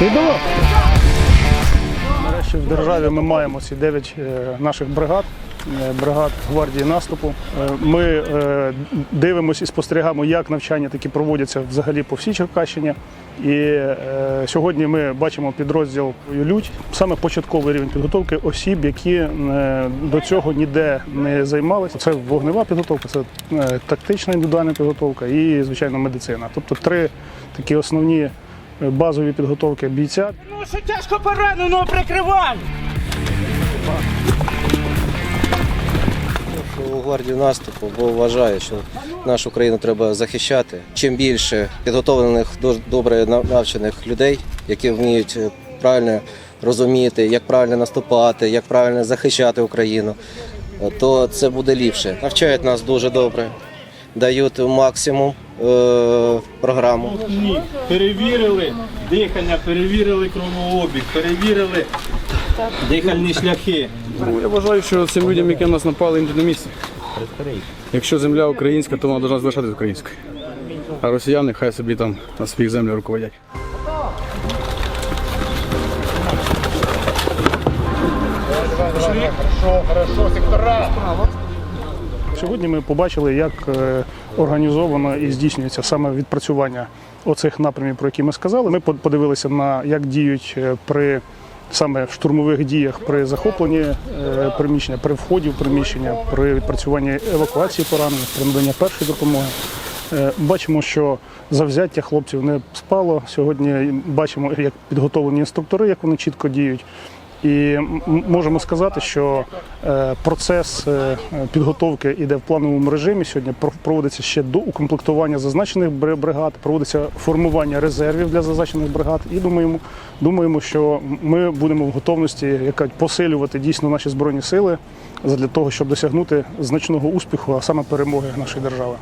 Давай. Нарешті в державі ми маємо ці 9 наших бригад, е, бригад гвардії наступу. Е, Ми е, дивимося і спостерігаємо, як навчання такі проводяться взагалі по всій Черкащині. І е, сьогодні ми бачимо підрозділ Лють, саме початковий рівень підготовки осіб, які е, до цього ніде не займалися. Це вогнева підготовка, це е, тактична індивідуальна підготовка і, звичайно, медицина. Тобто три такі основні е, базові підготовки бійця. Ну що тяжко пораненого прикривай! у гвардію наступу, бо вважаю, що нашу країну треба захищати. Чим більше підготовлених, до- добре навчених людей, які вміють е, правильно розуміти, як правильно наступати, як правильно захищати Україну, е, то це буде ліпше. Навчають нас дуже добре, дають максимум е, програму. Ні, перевірили дихання, перевірили кровообіг, перевірили дихальні шляхи. Ну, Я вважаю, що цим людям, які на нас напали, їм тут на місці. Якщо земля українська, то вона повинна залишатися українською. А росіяни хай собі там на своїх землях руководять. Сьогодні ми побачили, як е, організовано і здійснюється саме відпрацювання оцих напрямів, про які ми сказали. Ми подивилися на як діють е, при саме штурмових діях при захопленні е, приміщення, при вході в приміщення, при відпрацюванні евакуації поранених, при наданні першої допомоги. Бачимо, що завзяття хлопців не спало. Сьогодні бачимо, як підготовлені інструктори, як вони чітко діють. І можемо сказати, що е, процес е, підготовки іде в плановому режимі. Сьогодні про- проводиться ще до укомплектування зазначених бри- бригад, проводиться формування резервів для зазначених бригад. І думаємо, думаємо, що ми будемо в готовності як посилювати дійсно наші збройні сили для того, щоб досягнути значного успіху, а саме перемоги нашої держави.